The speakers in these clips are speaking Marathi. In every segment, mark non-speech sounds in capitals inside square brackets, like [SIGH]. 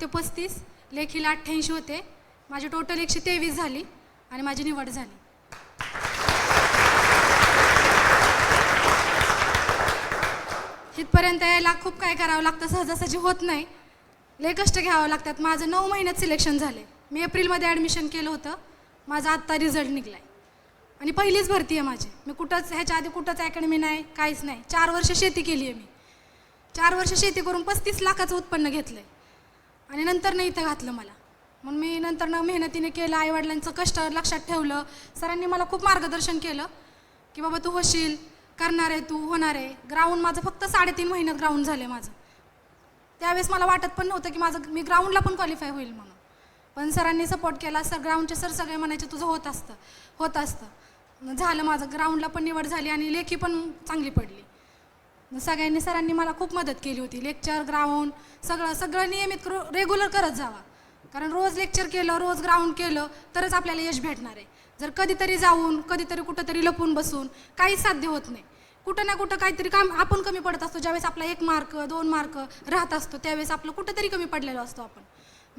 होते पस्तीस लेखीला अठ्ठ्याऐंशी होते. माझी टोटल एकशे तेवीस झाली आणि माझी निवड झाली. इथपर्यंत यायला खूप काय करावं लागतं सहजासहजी होत नाही. लय कष्ट घ्यावं लागतात. माझं नऊ महिन्यात सिलेक्शन झाले. मी एप्रिलमध्ये ॲडमिशन केलं होतं. माझा आत्ता रिझल्ट निघला आहे आणि पहिलीच भरती आहे माझी. मी कुठंच ह्याच्या आधी कुठंच अकॅडमी नाही काहीच नाही. चार वर्ष शेती केली आहे मी. चार वर्ष शेती करून पस्तीस लाखाचं उत्पन्न घेतलं आहे आणि नंतर नाही इथं घातलं मला. मग मी नंतर न मेहनतीने केलं आईवडिलांचं कष्ट लक्षात ठेवलं सरांनी मला खूप मार्गदर्शन केलं की बाबा तू होशील करणार आहे तू होणार आहे. ग्राउंड माझं फक्त साडेतीन महिन्यात ग्राउंड झालं आहे माझं. त्यावेळेस मला वाटत पण नव्हतं की माझं मी ग्राउंडला पण क्वालिफाय होईल म्हणून. पण सरांनी सपोर्ट केला सर ग्राउंडचे सर सगळे म्हणायचे तुझं होत असतं होत असतं. मग झालं माझं ग्राउंडला पण निवड झाली आणि लेखी पण चांगली पडली. सगळ्यांनी सरांनी मला खूप मदत केली होती. लेक्चर ग्राउंड सगळं सगळं नियमित रेग्युलर करत जावा. कारण रोज लेक्चर केलं रोज ग्राउंड केलं तरच आपल्याला यश भेटणार आहे. जर कधीतरी जाऊन कधीतरी कुठंतरी लपून बसून काहीच साध्य होत नाही. कुठं ना कुठं काहीतरी काम आपण कमी पडत असतो. ज्यावेळेस आपला एक मार्क दोन मार्क राहत असतो त्यावेळेस आपलं कुठंतरी कमी पडलेलो असतो आपण.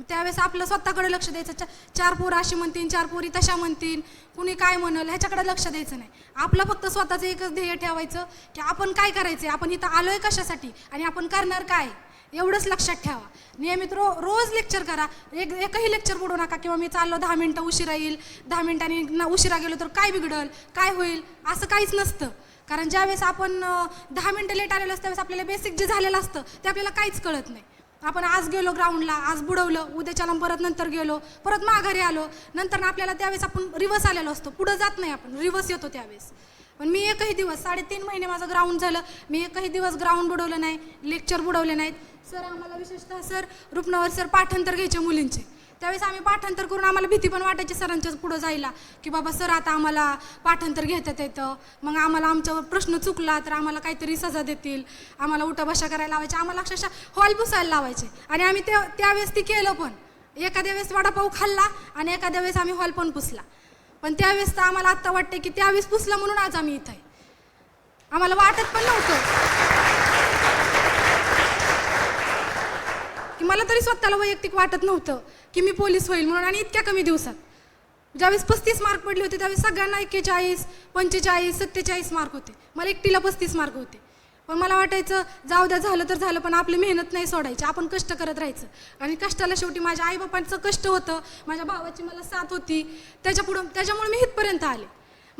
त्यावेळेस आपलं स्वतःकडे लक्ष द्यायचं. चा- चार पोर अशी म्हणतील चार पोरी तशा म्हणतील. कुणी काय म्हणल ह्याच्याकडे लक्ष द्यायचं नाही. आपलं फक्त स्वतःचं एकच ध्येय ठेवायचं की आपण काय करायचं आपण इथं आलोय कशासाठी? आणि आपण करणार काय? एवढंच लक्षात ठेवा. नियमित रो रोज लेक्चर करा. एक एकही लेक्चर बुडू नका. किंवा मी चाललो दहा मिनटं उशिरा येईल. दहा मिनिटांनी उशिरा गेलो तर काय बिघडल? काय होईल? असं काहीच नसतं. कारण ज्यावेळेस आपण दहा मिनटं लेट आलेलो असतं त्यावेळेस आपल्याला बेसिक जे झालेलं असतं ते आपल्याला काहीच कळत नाही. आपण आज गेलो ग्राउंडला आज बुडवलं उद्याच्याला परत नंतर गेलो परत माघारी आलो नंतर आपल्याला त्यावेळेस आपण रिवर्स आलेलो असतो. पुढं जात नाही आपण रिवर्स येतो त्यावेळेस. पण मी एकही दिवस साडेतीन महिने माझं ग्राउंड झालं मी एकही दिवस ग्राउंड बुडवलं नाही लेक्चर बुडवले नाहीत. सर आम्हाला विशेषतः सर रुपनवर सर पाठांतर घ्यायचे मुलींचे. त्यावेळेस आम्ही पाठांतर करून आम्हाला भीती पण वाटायची सरांच्या पुढं जायला की बाबा सर आता आम्हाला पाठांतर घेतात येतं मग आम्हाला आमचा प्रश्न चुकला तर आम्हाला काहीतरी सजा देतील. आम्हाला उठाबशा करायला लावायचे. आम्हाला अक्षरशः हॉल पुसायला लावायचे. आणि आम्ही ते त्यावेळेस ती केलं पण. एखाद्या वेळेस वडापाव खाल्ला आणि एखाद्या वेळेस आम्ही हॉल पण पुसला. पण त्यावेळेस तर आम्हाला आत्ता वाटते की त्यावेळेस पुसला म्हणून आज आम्ही इथं आहे. आम्हाला वाटत पण नव्हतं. की मला तरी स्वतःला वैयक्तिक वाटत नव्हतं की मी पोलीस होईल म्हणून आणि इतक्या कमी दिवसात. ज्यावेळेस पस्तीस मार्क पडले होते त्यावेळेस सगळ्यांना एक्केचाळीस पंचेचाळीस सत्तेचाळीस मार्क होते. मला एकटीला पस्तीस मार्क होते. पण मला वाटायचं जाऊ द्या झालं तर झालं पण आपली मेहनत नाही सोडायची. आपण कष्ट करत राहायचं. आणि कष्टाला शेवटी माझ्या आईबापांचं कष्ट होतं. माझ्या भावाची मला साथ होती. त्याच्यापुढं त्याच्यामुळे मी इथपर्यंत आले.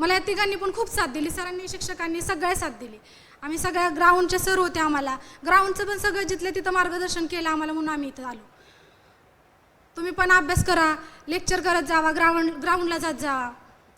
मला या तिघांनी पण खूप साथ दिली. सरांनी शिक्षकांनी सगळ्या साथ दिली. आम्ही सगळ्या ग्राउंडचे सर होते आम्हाला. ग्राउंडचं पण सगळं जिथलं तिथं मार्गदर्शन केलं आम्हाला म्हणून आम्ही इथं आलो. तुम्ही पण अभ्यास करा लेक्चर करत जावा ग्राउंड ग्राउंडला जात जावा.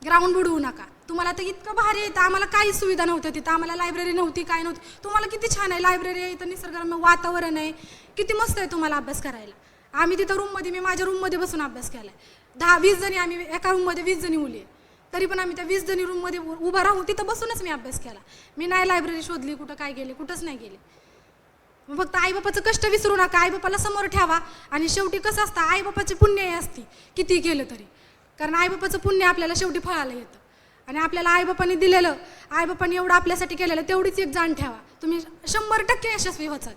ग्राउंड बुडवू नका. तुम्हाला तर इतकं भारी येतं आम्हाला काहीच सुविधा नव्हत्या तिथं. आम्हाला लायब्ररी नव्हती काय नव्हती. तुम्हाला किती छान आहे लायब्ररी आहे इथं निसर्गरम्य वातावरण आहे. किती मस्त आहे तुम्हाला अभ्यास करायला. आम्ही तिथं रूममध्ये मी माझ्या रूममध्ये बसून अभ्यास केला आहे दहा वीस जणी आम्ही एका रूममध्ये वीस जणी मुली आहे तरी पण आम्ही त्या वीस जणी रूममध्ये उभा राहून तिथं बसूनच मी अभ्यास केला. मी नाही लायब्ररी शोधली कुठं काय गेले कुठंच नाही गेले. मग फक्त आईबापाचं कष्ट विसरू नका आईबापाला समोर ठेवा. आणि शेवटी कसं असतं आईबापाची पुण्य असती किती केलं तरी. कारण आईबापाचं पुण्य आपल्याला शेवटी फळाला येतं. आणि आपल्याला आईबापाने दिलेलं आईबापाने एवढं आपल्यासाठी केलेलं तेवढीच एक जाण ठेवा. तुम्ही शंभर टक्के यशस्वी व्हाल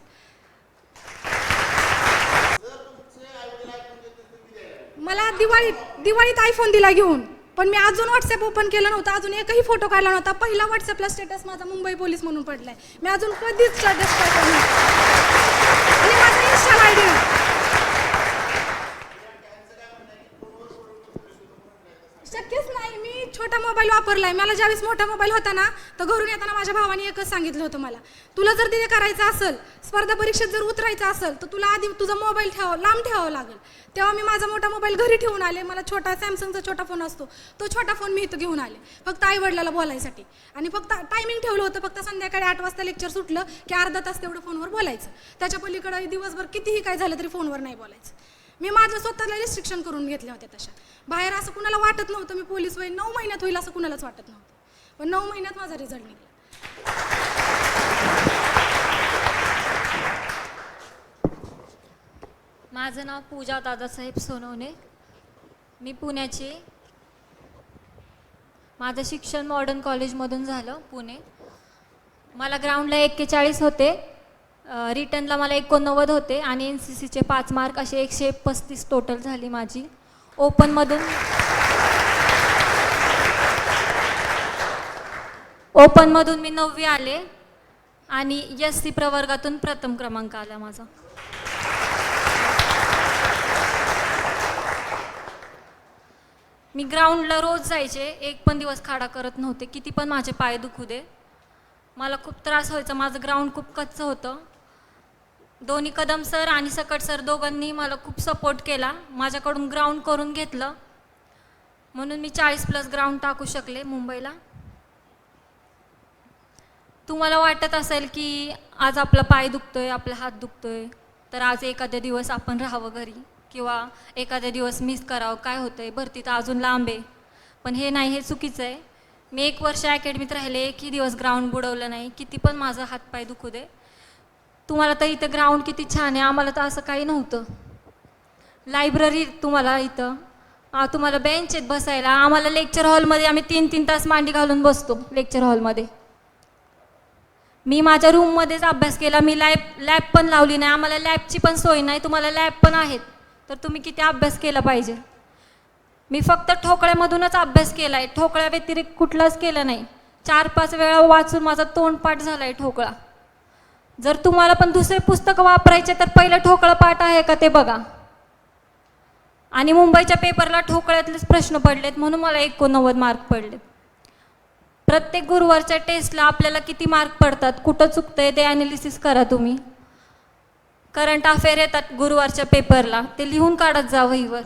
मला दिवाळीत दिवाळीत आयफोन दिला घेऊन. पण मी अजून व्हॉट्सअप ओपन केलं नव्हतं अजून एकही फोटो काढला नव्हता. पहिला व्हॉट्सअपला स्टेटस माझा मुंबई पोलीस म्हणून पडलाय. मी अजून कधीच स्टेटस टाकलं आणि माझा इन्स्टा शक्यच नाही मी छोटा मोबाईल वापरलाय. मला ज्यावेळेस मोठा मोबाईल होता ना तर घरून येताना माझ्या भावाने एकच सांगितलं होतं मला. तुला जर तिथे करायचं असेल स्पर्धा परीक्षेत जर उतरायचं असेल तर तुला आधी तुझा मोबाईल ठेवा लांब ठेवावा लागेल. तेव्हा मी माझा मोठा मोबाईल घरी ठेवून आले. मला छोटा सॅमसंगचा छोटा फोन असतो. तो छोटा फोन मी इथं घेऊन आले. फक्त आई वडिलाला बोलायसाठी. आणि फक्त टायमिंग ठेवलं होतं. फक्त संध्याकाळी आठ वाजता लेक्चर सुटलं की अर्धा तास तेवढं फोनवर बोलायचं. त्याच्या पलीकडे दिवसभर कितीही काय झालं तरी फोनवर नाही बोलायचं. मी माझं स्वतःला रिस्ट्रिक्शन करून घेतल्या होत्या तशा. बाहेर असं कुणाला वाटत नव्हतं. मी पोलीस होईल नऊ महिन्यात होईल असं कुणालाच वाटत नव्हतं. पण नऊ महिन्यात माझा रिझल्ट निघाला. माझं नाव पूजा दादासाहेब सोनवणे. मी पुण्याची. माझं शिक्षण मॉडर्न कॉलेजमधून झालं पुणे. मला ग्राउंडला एक्केचाळीस होते. रिटर्नला मला एकोणनव्वद होते आणि एन सी सीचे पाच मार्क असे एकशे पस्तीस टोटल झाली माझी. ओपनमधून ओपनमधून मी नववी आले आणि एस सी प्रवर्गातून प्रथम क्रमांक आला माझा. मी ग्राउंडला रोज जायचे एक पण दिवस खाडा करत नव्हते. किती पण माझे पाय दुखू दे. मला खूप त्रास व्हायचा माझं ग्राउंड खूप कच्चं होतं. दोन्ही कदम सर आणि सकट सर दोघांनी मला खूप सपोर्ट केला. माझ्याकडून ग्राउंड करून घेतलं. म्हणून मी चाळीस प्लस ग्राउंड टाकू शकले मुंबईला. तुम्हाला वाटत असेल की आज आपला पाय दुखतोय आपला हात दुखतोय तर आज एखाद्या दिवस आपण राहावं घरी. किंवा एखाद्या दिवस मिस करावं काय होतंय भरती तर अजून लांब आहे. पण हे नाही हे चुकीचं आहे. मी एक वर्ष अकॅडमीत राहिले एकही दिवस ग्राउंड बुडवलं नाही. किती पण माझा हातपाय दुखू दे. तुम्हाला तर इथं ग्राउंड किती छान आहे आम्हाला तर असं काही नव्हतं. लायब्ररी तुम्हाला इथं. तुम्हाला बेंच आहेत बसायला. आम्हाला लेक्चर हॉलमध्ये आम्ही तीन तीन तास मांडी घालून बसतो लेक्चर हॉलमध्ये मी माझ्या रूममध्येच अभ्यास केला. मी लॅब लॅब पण लावली नाही. आम्हाला लॅबची पण सोय नाही. तुम्हाला लॅब पण आहेत. तर तुम्ही किती अभ्यास केला पाहिजे? मी फक्त ठोकळ्यामधूनच अभ्यास केला आहे ठोकळ्या व्यतिरिक्त कुठलाच केला नाही. चार पाच वेळा वाचून माझा तोंडपाठ झाला आहे ठोकळा. जर तुम्हाला पण दुसरे पुस्तकं वापरायचे तर पहिलं ठोकळा पाठ आहे का ते बघा. आणि मुंबईच्या पेपरला ठोकळ्यातलेच प्रश्न पडलेत म्हणून मला एकोणनव्वद मार्क पडलेत. प्रत्येक गुरुवारच्या टेस्टला आपल्याला किती मार्क पडतात? कुठं चुकतंय ते ॲनालिसिस करा तुम्ही. करंट अफेअर येतात गुरुवारच्या पेपरला ते लिहून काढत जा वहीवर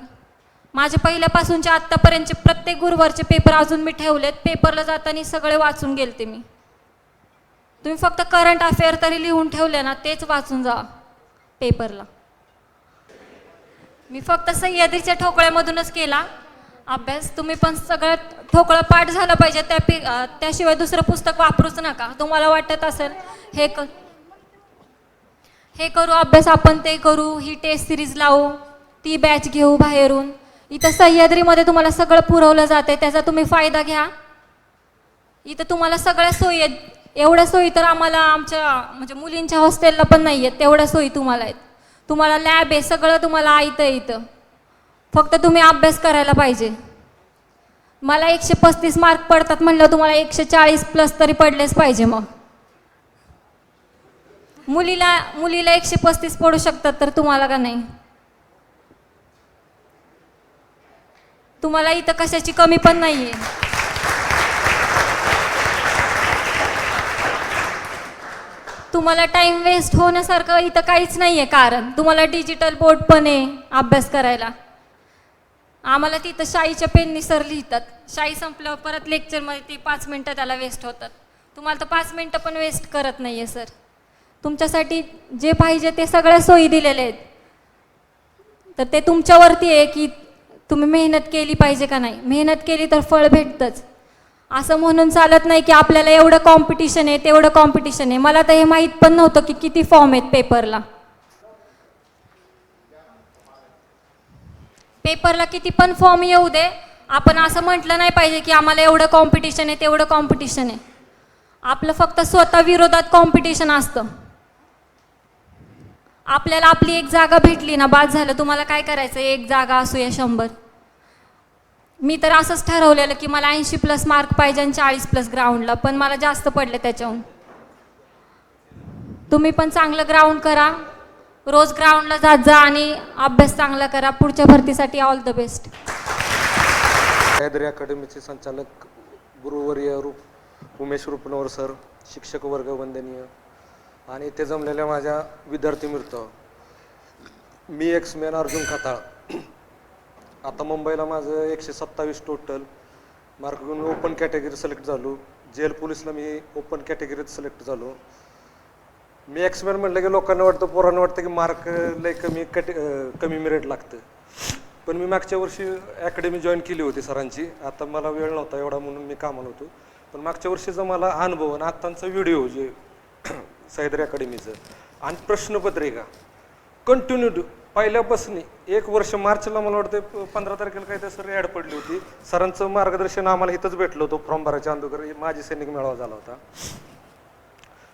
माझे पहिल्यापासूनचे आत्तापर्यंतचे प्रत्येक गुरुवारचे पेपर अजून मी ठेवलेत. पेपरला जाताना सगळे वाचून गेलते मी. तुम्ही फक्त करंट अफेअर तरी लिहून ठेवले ना तेच वाचून जा पेपरला मी फक्त सह्याद्रीच्या ठोकळ्यामधूनच केला. अभ्यास तुम्ही पण सगळं ठोकळं पाठ झालं पाहिजे. त्या पे त्याशिवाय दुसरं पुस्तक वापरूच नका. तुम्हाला वाटत असेल हे क हे करू अभ्यास आपण ते करू ही टेस्ट सिरीज लावू ती बॅच घेऊ बाहेरून. इथं सह्याद्रीमध्ये तुम्हाला सगळं पुरवलं जाते त्याचा तुम्ही फायदा घ्या. इथं तुम्हाला सगळ्या सोयी आहेत. एवढ्या सोयी तर आम्हाला आमच्या म्हणजे मुलींच्या हॉस्टेलला पण नाही आहेत. तेवढ्या सोयी तुम्हाला आहेत. तुम्हाला लॅब आहे सगळं तुम्हाला ऐतं इथं. फक्त तुम्ही अभ्यास करायला पाहिजे. मला एकशे पस्तीस मार्क पडतात म्हणलं तुम्हाला एकशे चाळीस प्लस तरी पडलेच पाहिजे मग. मुलीला मुलीला एकशे पस्तीस पडू शकतात तर तुम्हाला का नाही? तुम्हाला इथं कशाची कमी पण नाही आहे तुम्हाला टाइम वेस्ट होण्यासारखं इथं काहीच नाही आहे कारण. तुम्हाला डिजिटल बोर्ड पण आहे अभ्यास करायला. आम्हाला तिथं शाईच्या पेननी सर लिहितात. शाई संपल्यावर परत लेक्चरमध्ये ती पाच मिनटं त्याला वेस्ट होतात. तुम्हाला तर पाच मिनटं पण वेस्ट करत नाही आहे सर तुमच्यासाठी जे पाहिजे ते सगळ्या सोयी दिलेल्या आहेत. तर ते तुमच्यावरती आहे की तुम्ही मेहनत केली पाहिजे का नाही? मेहनत केली तर फळ भेटतंच. असं म्हणून चालत नाही की आपल्याला एवढं कॉम्पिटिशन आहे तेवढं कॉम्पिटिशन आहे. मला तर हे माहीत पण नव्हतं की किती फॉर्म आहेत पेपरला पेपरला किती पण फॉर्म येऊ दे आपण असं म्हटलं नाही पाहिजे की आम्हाला एवढं कॉम्पिटिशन आहे तेवढं कॉम्पिटिशन आहे. आपलं फक्त स्वतः विरोधात कॉम्पिटिशन असतं. आपल्याला आपली एक जागा भेटली ना बाद झालं तुम्हाला काय करायचं? एक जागा असू या शंभर. मी तर असंच ठरवलेलं की मला ऐंशी प्लस मार्क पाहिजे आणि चाळीस प्लस ग्राउंडला पण मला जास्त पडले त्याच्याहून. तुम्ही पण चांगलं ग्राउंड करा. रोज ग्राउंडला जात जा आणि अभ्यास चांगला करा. पुढच्या भरतीसाठी ऑल द बेस्ट सह्याद्री अकॅडमीचे संचालक गुरुवर्य रूप उमेश रुपनवर सर शिक्षक वर्ग वंदनीय. आणि ते जमलेल्या माझ्या विद्यार्थी मित्र. मी एक्समॅन अर्जुन खताळ. आता मुंबईला माझं एकशे सत्तावीस टोटल मार्क घेऊन ओपन कॅटेगरी सिलेक्ट झालो. जेल पोलीसला मी ओपन कॅटेगरीत सिलेक्ट झालो. मी एक्समॅन म्हटलं की लोकांना वाटतं पोरांना वाटतं की मार्क लय कमी कटे कमी मेरिट लागतं. पण मी मागच्या वर्षी अकॅडमी जॉईन केली होती सरांची. आता मला वेळ नव्हता एवढा म्हणून मी कामाला होतो. पण मागच्या वर्षीचा मला अनुभव आणि आत्तांचा व्हिडिओ जे [CLEARS THROAT] सह्याद्री अकॅडमीचं. आणि प्रश्नपत्रिका. कंटिन्यू पहिल्यापासून एक वर्ष मार्चला मला वाटतं पंधरा तारखेला काय तर सर ॲड पडली होती. सरांचं मार्गदर्शन आम्हाला इथंच भेटलं होतं फॉर्म भरायच्या अंदोगर माझी सैनिक मेळावा झाला होता.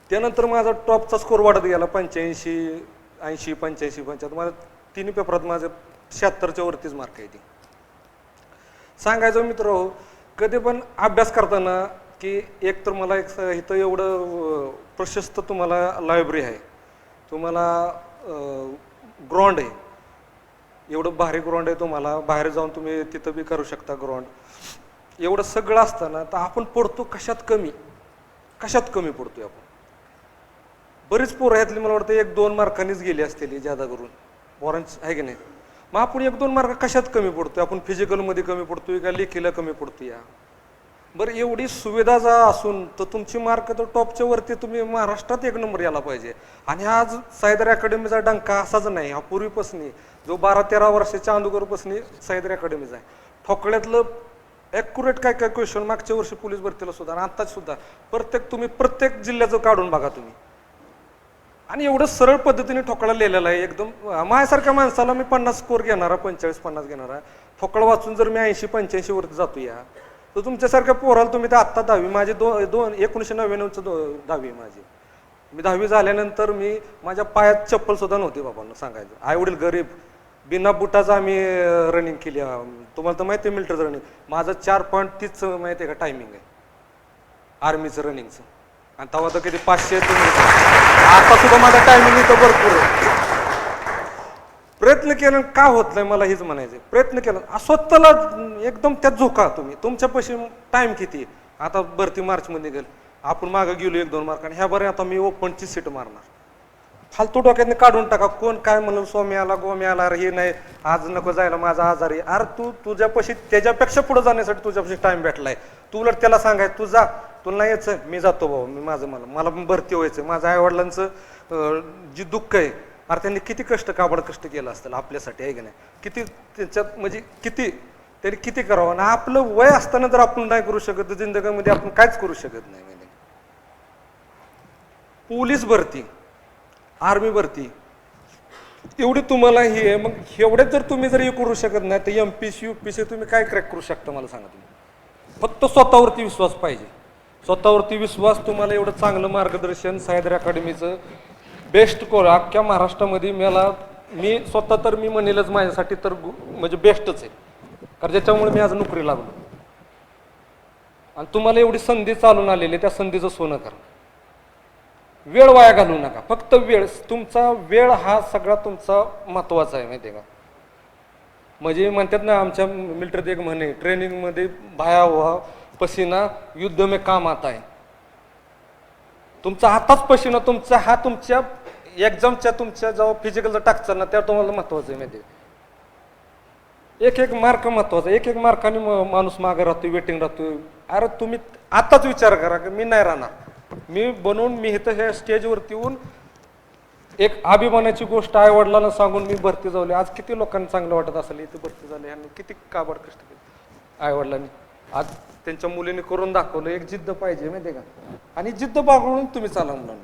त्यानंतर माझा टॉपचा स्कोर वाढत गेला पंच्याऐंशी ऐंशी पंच्याऐंशी पंच्याहत्तर. माझ्या तिन्ही पेपरात माझे शहात्तरच्या वरतीच मार्क आहे ती. सांगायचं मित्र हो कधी पण अभ्यास करताना की एक तर मला एक इथं एवढं प्रशस्त तुम्हाला लायब्ररी आहे. तुम्हाला ग्राउंड आहे. एवढं भारी ग्राउंड आहे तुम्हाला. बाहेर जाऊन तुम्ही तिथं बी करू शकता ग्राउंड एवढं सगळं असताना तर आपण पडतो कशात कमी? कशात कमी पडतोय आपण? बरीच पोरं ह्यातली मला वाटतं एक दोन मार्कांनीच गेली असतील जादा करून. पोरांच आहे की नाही? मग आपण एक दोन मार्क कशात कमी पडतोय? आपण फिजिकलमध्ये कमी पडतोय का लेखीला कमी पडतोय या? बरं एवढी सुविधा जा असून तर तुमची मार्क तर टॉपच्या वरती तुम्ही महाराष्ट्रात एक नंबर यायला पाहिजे. आणि आज सायदर अकॅडमीचा डंका असाच नाही हा पूर्वीपासून जो बारा तेरा वर्षाच्या चांदूकरपासून सायदर अकॅडमीचा आहे. ठोकळ्यातलं ॲक्युरेट काय काय क्वेश्चन मागच्या वर्षी पोलीस भरतीला सुद्धा आणि आत्ताच सुद्धा. प्रत्येक तुम्ही प्रत्येक जिल्ह्याचं काढून बघा तुम्ही. आणि एवढं सरळ पद्धतीने ठोकळा लिहिलेला आहे एकदम माझ्यासारख्या माणसाला मी पन्नास स्कोर घेणारा पंचेचाळीस पन्नास घेणारा. ठोकळा वाचून जर मी ऐंशी पंच्याऐंशी वरती जातो या तर तुमच्यासारख्या पोराला तुम्ही तर आत्ता दहावी माझी दोन दोन एकोणीसशे नव्याण्णवचं दो दहावी माझी. मी दहावी झाल्यानंतर मी माझ्या पायात चप्पलसुद्धा नव्हती बाबांना सांगायचं. आई वडील गरीब बिना बुटाचं आम्ही रनिंग केली. तुम्हाला तर माहिती आहे मिल्टरचं रनिंग माझं चार पॉईंट तीच माहिती आहे का टायमिंग आहे. आर्मीचं रनिंगचं आणि तेव्हा तर किती पाचशे तुम्ही आता सुद्धा माझा टायमिंग इथं भरपूर आहे. प्रयत्न केला का होत नाही मला हेच म्हणायचं प्रयत्न केला. आ, स्वतःला एकदम त्यात झोका तुम्ही. तुमच्यापाशी टाइम किती? आता भरती मार्चमध्ये गेल आपण मागं गेलो एक दोन मार्काने ह्या बरे आता मी ओपनची सीट मारणार. फालतू डोक्यातनं काढून टाका. कोण काय म्हणून स्वामी आला गोमी आला अरे हे नाही आज नको जायला माझा आजारी अरे तू तुझ्यापाशी त्याच्यापेक्षा पुढे जाण्यासाठी तुझ्यापाशी टाइम भेटलाय. तू उलट त्याला सांगाय तू जा तुला नाही यायचं. मी जातो भाऊ मी माझं मला मला भरती व्हायचं माझ्या आईवडिलांचं जी दुःख आहे अरे त्यांनी किती कष्ट काबड कष्ट केलं असतं आपल्यासाठी आहे की नाही? किती त्याच्यात म्हणजे किती? त्यांनी किती करावं? आणि आपलं वय असताना जर आपण नाही करू शकत तर जिंदगीमध्ये आपण काहीच करू शकत नाही पोलीस भरती आर्मी भरती एवढी तुम्हाला ही आहे. मग एवढ्याच जर तुम्ही जर हे करू शकत नाही तर M P C U P C तुम्ही काय क्रॅक करू शकता मला सांगा तुम्ही? फक्त स्वतःवरती विश्वास पाहिजे. स्वतःवरती विश्वास तुम्हाला एवढं चांगलं मार्गदर्शन सायदर अकॅडमीचं बेस्ट कोर अख्ख्या महाराष्ट्रामध्ये मला मी स्वतः तर मी म्हणेलच माझ्यासाठी तर म्हणजे बेस्टच आहे. कारण ज्याच्यामुळे मी आज नोकरी लागलो. आणि तुम्हाला एवढी संधी चालून आलेली आहे, त्या संधीचं सोनं करा. वेळ वाया घालवू नका. फक्त वेळ तुमचा वेळ हा सगळा तुमचा महत्त्वाचा आहे माहिती आहे का? म्हणजे म्हणतात ना आमच्या मिलिटरीत एक म्हणे ट्रेनिंगमध्ये भाया हुआ पसीना युद्ध में काम आता आहे तुमचा हाताच पसीना तुमचा हा तुमच्या एक्झामच्या तुमच्या जेव्हा फिजिकलचा टाकचाल ना त्यावर तुम्हाला महत्वाचं आहे माहिती आहे. एक एक मार्क महत्त्वाचा एक एक मार्काने म- माणूस मागे राहतो वेटिंग राहतो अरे तुम्ही आताच विचार करा की मी नाही राहणार. मी बनवून मी इथं ह्या स्टेजवरती येऊन एक अभिमानाची गोष्ट आई वडिलांना सांगून मी भरती जावली आज किती लोकांना चांगलं वाटत असेल इथे भरती झाली यांनी किती काबड कष्ट केले. आई वडिलांनी आज त्यांच्या मुलीने करून दाखवलं एक जिद्द पाहिजे माहिती का? आणि जिद्द बाळगून तुम्ही चाला मुलांना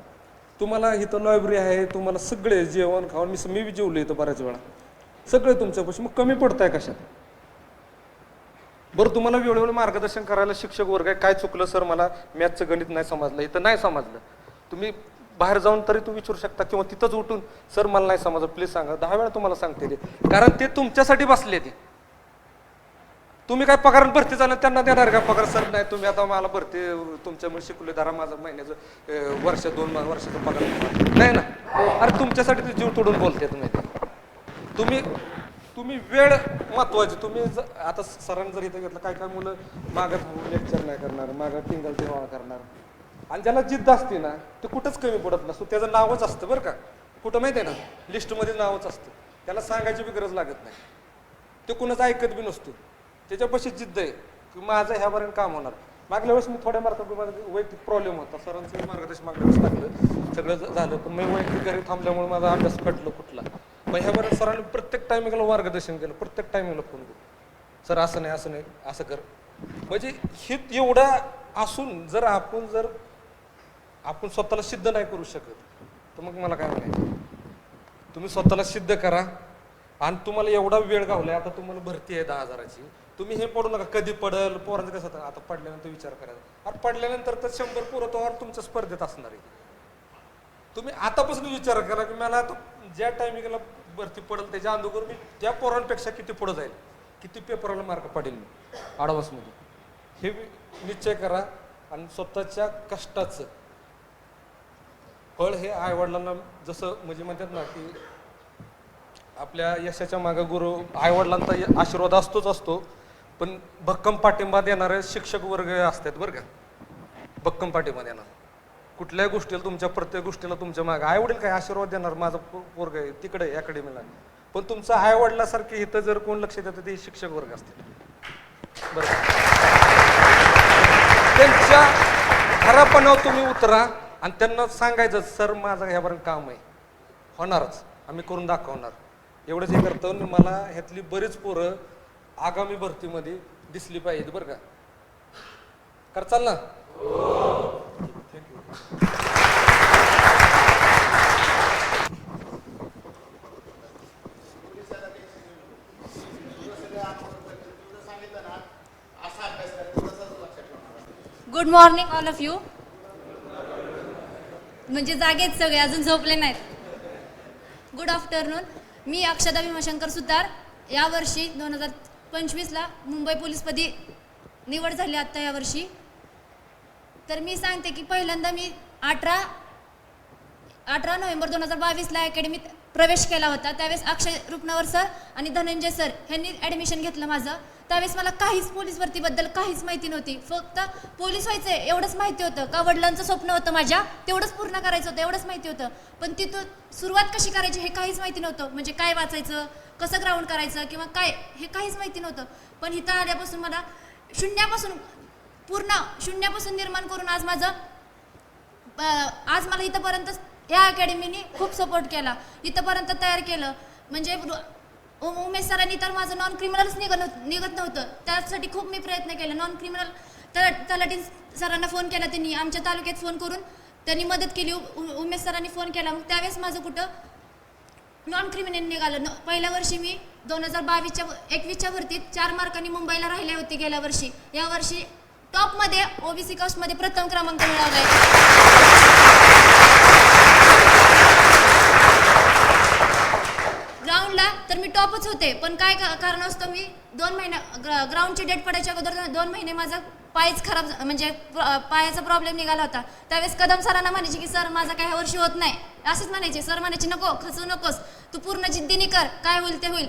तुम्हाला इथं लायब्ररी आहे तुम्हाला सगळे जेवण खाऊन मी मी बी जेवलो इथं बऱ्याच वेळा. सगळे तुमच्यापाशी. मग कमी पडताय कशात? बरं तुम्हाला वेळोवेळी मार्गदर्शन करायला शिक्षक वर्ग आहे. काय चुकलं सर मला? मॅथचं गणित नाही समजलं इथं नाही समजलं. तुम्ही बाहेर जाऊन तरी तुम्ही विचारू शकता किंवा तिथंच उठून सर मला नाही समजलं प्लीज सांगा. दहा वेळा तुम्हाला सांगते ते. कारण ते तुमच्यासाठी बसले ते तुम्ही काय पगार भरती झालं त्यांना देणार का पगार? सर नाही तुम्ही आता मला भरती तुमच्यामुळे शिकले धरा माझं महिन्याचं वर्ष दोन वर्षाचा पगार नाही ना? अरे तुमच्यासाठी ते जीव तोडून बोलते तुम्ही. तुम्ही तुम्ही वेळ महत्वाची तुम्ही आता सरांनी जर इथं घेतलं काय काय मुलं मागं लेक्चर नाही करणार मागं टिंगल टिंगल करणार. आणि ज्याला जिद्द असते ना ते कुठंच कमी पडत नसतो. त्याचं नावच असतं बरं का. कुठं माहिती आहे ना? लिस्टमध्ये नावच असतं. त्याला सांगायची बी गरज लागत नाही. ते कुणाचं ऐकत बी नसतो. त्याच्यापाशी जिद्द आहे की माझं ह्यापर्यंत काम होणार. मागल्या वेळेस मी थोड्या मार्कात माझा वैयक्तिक प्रॉब्लेम होता. सरांचं मार्गदर्शन मागल्या वेळेस लागलं सगळं झालं. पण मी वैयक्तिक घरी थांबल्यामुळे माझा अभ्यास कटलं कुठला. मग ह्यापर्यंत सरांनी प्रत्येक टायमिंगला मार्गदर्शन केलं. प्रत्येक टायमिंगला फोन करू सर असं नाही असं नाही असं कर. म्हणजे हे एवढं असून जर आपण जर आपण स्वतःला सिद्ध नाही करू शकत तर मग मला काय म्हणायचं? तुम्ही स्वतःला सिद्ध करा. आणि तुम्हाला एवढा वेळ गावलाय आता तुम्हाला भरती आहे दहा हजाराची. तुम्ही हे पडू नका. कधी पडल पोरांचं कसं होतं, आता पडल्यानंतर विचार करायचा. अरे पडल्यानंतर तर शंभर पोरं तोवर तुमच्या स्पर्धेत असणार आहे. तुम्ही आतापासून विचार करा की मला आता ज्या टायमिंगला भरती पडेल त्याच्या अंदोगर मी त्या पोरांपेक्षा किती पुढं जाईल? किती पेपरला मार्क पडेल मी? आडवासमध्ये हे निश्चय करा आणि स्वतःच्या कष्टाचं. फळ हे आईवडिलांना जसं म्हणजे म्हणतात ना की आपल्या यशाच्या मागं गुरु आईवडिलांचा आशीर्वाद असतोच असतो. पण भक्कम पाठिंबा देणारे शिक्षक वर्ग असतात बरं का. भक्कम पाठिंबा देणार कुठल्याही गोष्टीला तुमच्या प्रत्येक गोष्टीला तुमच्या मागे. आई वडील काय आशीर्वाद देणार माझा वर्ग आहे तिकडे अकॅडमीला पण तुमचं आईवडिलासारखे इथं जर कोण लक्ष देतं ते शिक्षक वर्ग असतील. बरं त्यांच्या खरापणावर तुम्ही उतरा आणि त्यांना सांगायचं सर माझं ह्यापर्यंत काम आहे. होणारच. आम्ही करून दाखवणार. एवढंच हे करतो मला ह्यातली बरीच पोरं आगामी भरतीमध्ये दिसली पाहिजे बरं का. करचाल ना. Good morning all of you म्हणजे जागेत सगळे अजून झोपले नाहीत. गुड आफ्टरनून मी अक्षदा भीमाशंकर सुतार. यावर्षी दोन हजार पंचवीसला मुंबई पोलीसपदी निवड झाली आत्ता यावर्षी तर मी सांगते की पहिल्यांदा मी अठरा अठरा नोव्हेंबर दोन हजार बावीसला अकॅडमीत प्रवेश केला होता. त्यावेळेस अक्षय रुपनावर सर आणि धनंजय सर ह्यांनी ॲडमिशन घेतलं माझं. त्यावेळेस मला काहीच पोलीस भरतीबद्दल काहीच माहिती नव्हती. फक्त पोलीस व्हायचं एवढंच माहिती होतं. का वडिलांचं स्वप्न होतं माझ्या तेवढंच पूर्ण करायचं होतं एवढंच माहिती होतं. पण तिथून सुरुवात कशी करायची हे काहीच माहिती नव्हतं. म्हणजे काय वाचायचं? कसं ग्राउंड करायचं किंवा काय हे काहीच माहिती नव्हतं. पण इथं आल्यापासून मला शून्यापासून पूर्ण शून्यापासून निर्माण करून आज माझं आज मला इथंपर्यंत या अकॅडमीने खूप सपोर्ट केला. इथंपर्यंत तयार केलं. म्हणजे उमेश सरांनी तर माझं नॉन क्रिमिनलच निघत निघत नव्हतं. त्यासाठी खूप मी प्रयत्न केले. नॉन क्रिमिनल तर तलाठी सरांना फोन केला त्यांनी. आमच्या तालुक्यात फोन करून त्यांनी मदत केली. उ- उमेश सरांनी फोन केला. मग त्यावेळेस माझं कुठं नॉन क्रिमिनल निघालं. पहिल्या वर्षी मी दोन हजार बावीसच्या एकवीसच्या भरतीत चार मार्कांनी मुंबईला राहिले होते गेल्या वर्षी. या वर्षी टॉपमध्ये ओबीसी कास्टमध्ये प्रथम क्रमांक मिळवला आहे ग्राउंडला तर मी टॉपच होते. पण काय का- असतं मी दोन महिन्या ग्रा ग्राउंडची डेट पडायच्या अगोदर दोन महिने माझा पायच खराब म्हणजे पायाचा प्रॉब्लेम निघाला होता. त्यावेळेस कदम सरांना म्हणायचे की सर माझा काय वर्षी होत नाही. असंच म्हणायचे सर म्हणायचे नको खचू नकोस. तू पूर्ण जिद्दीने कर. काय होईल ते होईल.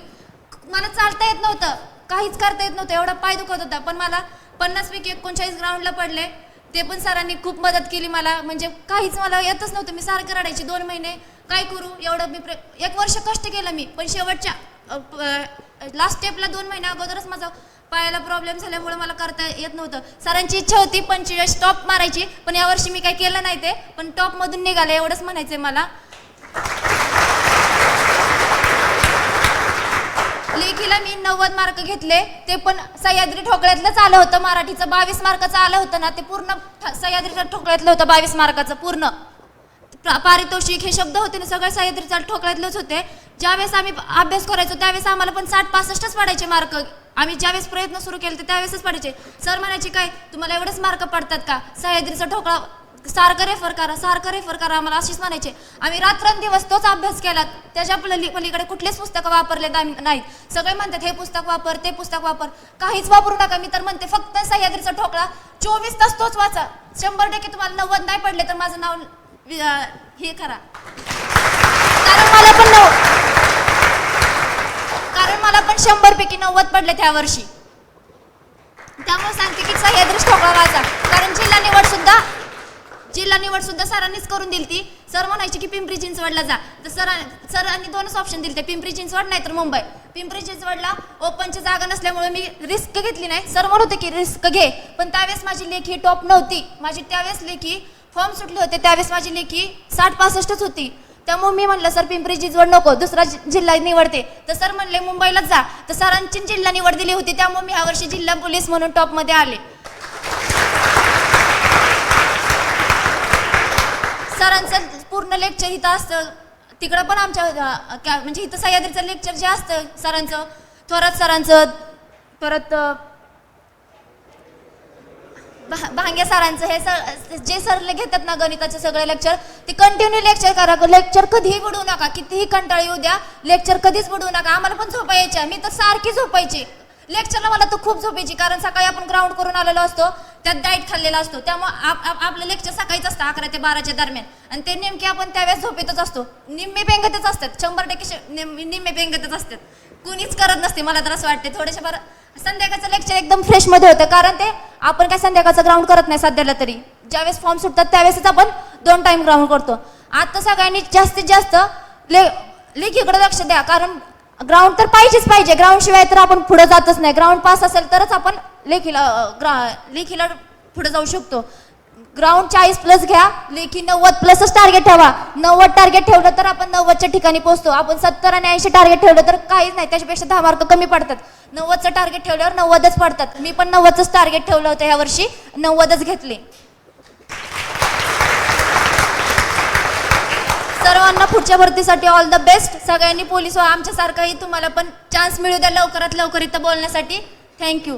मला चालता येत नव्हतं. काहीच करता येत नव्हतं. एवढा पाय दुखत होता. पण मला पन्नासपैकी एकोणचाळीस ग्राउंडला पडले. ते पण सरांनी खूप मदत केली मला. म्हणजे काहीच मला येतच नव्हतं. मी सारखं रडायची दोन महिने. काय करू? एवढं मी एक वर्ष कष्ट केलं मी पण शेवटच्या लास्ट स्टेपला दोन महिन्या अगोदरच माझा पायाला प्रॉब्लेम झाल्यामुळे मला करता येत नव्हतं. सरांची इच्छा होती पंचवीस टॉप मारायची पण यावर्षी मी काही केलं नाही ते पण टॉपमधून निघाले एवढंच म्हणायचं मला. लेखीला मी नव्वद मार्क घेतले ते पण सह्याद्री ठोकळ्यातलंच आलं होतं मराठीचं बावीस मार्काचं आलं होतं ना ते पूर्ण ठ- सह्याद्री ठोकळ्यातलं होतं बावीस मार्काचं पूर्ण. पारितोषिक हे शब्द होते ना सगळं सह्याद्रीचा ठोकळ्यातलेच होते. ज्यावेळेस आम्ही अभ्यास करायचो त्यावेळेस आम्हाला पण साठ पासष्टच पडायचे मार्क आम्ही ज्यावेळेस प्रयत्न सुरू केले तर त्यावेळेसच पडायचे. सर म्हणायचे काय तुम्हाला एवढेच मार्क पडतात का? सह्याद्रीचा ठोकळा सारखं रेफर करा सारखं रेफर करा. आम्हाला अशीच म्हणायचे. आम्ही रात्रंदिवस तोच अभ्यास केला. त्याच्या पलीकडे कुठलेच पुस्तकं वापरले नाहीत नाहीत. सगळे म्हणतात हे पुस्तक वापर ते पुस्तक वापर. काहीच वापरू नका. मी तर म्हणते फक्त सह्याद्रीचा ठोकळा. चोवीस तास तोच वाचा. शंभर टक्के तुम्हाला नव्वद नाही पडले तर माझं नाव वि- हे करा. कारण मला पण नव कारण मला पण शंभर पैकी नव्वद पडले त्या वर्षी. त्यामुळे सांगते की सह्याद्री ठोकळा वाचा कारण जिल्हा निवड सुद्धा जिल्हा निवड सुद्धा सरांनीच करून दिली ती. सर म्हणायचे की पिंपरी चिंचवडला जा. तर सर सरांनी दोनच ऑप्शन दिले ते. पिंपरी चिंचवड नाही तर मुंबई. पिंपरी चिंचवडला ओपनची जागा नसल्यामुळे मी रिस्क घेतली नाही. सर म्हणत होते की रिस्क घे. पण त्यावेळेस माझी लेखी टॉप नव्हती. माझी त्यावेळेस लेखी फॉर्म सुटले होते त्यावेळेस माझी लेखी साठ पासष्टच होती. त्यामुळे मी म्हणलं सर पिंपरी चिंचवड नको दुसरा जिल्हा निवडते. तर सर म्हणले मुंबईलाच जा. तर सरांची जिल्हा निवड दिली होती त्यामुळे मी ह्यावर्षी जिल्हा पोलीस म्हणून टॉपमध्ये आले. सरांचं पूर्ण लेक्चर इथं असतं. तिकडं पण आमच्या क्या- म्हणजे इथं सह्याद्रीचं लेक्चर जे असतं सरांचं थोरात सरांचं परत भांगे सरांचं हे सर जे सर घेतात ना गणिताचे सगळे लेक्चर ते कंटिन्यू लेक्चर करा. लेक्चर कधीही बुडवू नका. कितीही कंटाळी येऊ द्या लेक्चर कधीच बुडवू नका. आम्हाला पण झोपा यायच्या मी तर सारखी झोपायची. लेक्चरला मला तर खूप झोपायची. कारण सकाळी आपण ग्राउंड करून आलेलो असतो त्यात डाईट खाल्लेला असतो. त्यामुळे आप, आपलं लेक्चर सकाळीच असतं अकरा ते बाराच्या दरम्यान. आणि ते नेमके आपण त्यावेळेस झोपेतच असतो. निम्मे बेंगतच असतात. शंभर टक्के निम्मे बेंगतच असतात. कुणीच करत नसते. मला तर असं वाटते थोडेसे बरं संध्याकाळचं लेक्चर एकदम फ्रेशमध्ये होतं. कारण ते आपण काय संध्याकाळचं ग्राउंड करत नाही सध्याला तरी. ज्यावेळेस फॉर्म सुटतात त्यावेळेसच आपण दोन टाइम ग्राउंड करतो. आता सगळ्यांनी जास्तीत जास्त ले लेखीकडे लक्ष द्या. कारण ग्राउंड तर पाहिजेच पाहिजे. ग्राउंड शिवाय तर आपण पुढे जातच नाही. ग्राउंड पास असेल तरच आपण लेखीला ग्रा लेखीला पुढे जाऊ शकतो. ग्राउंड चाळीस प्लस घ्या लेखी नव्वद प्लसच टार्गेट ठेवा. नव्वद टार्गेट ठेवलं तर आपण नव्वदच्या ठिकाणी पोहोचतो. आपण सत्तर आणि ऐंशी टार्गेट ठेवलं तर काहीच नाही त्याच्यापेक्षा दहा मार्क कमी पडतात. नव्वदचं टार्गेट ठेवल्यावर नव्वदच पडतात. मी पण नव्वदचंच टार्गेट ठेवलं होतं ह्या वर्षी नव्वदच घेतले. सर्वांना पुढच्या भरतीसाठी ऑल द बेस्ट सगळ्यांनी पोलीस व्हा. आमच्यासारखाही तुम्हाला पण चान्स मिळू द्या लवकरात लवकर इथं बोलण्यासाठी. थँक्यू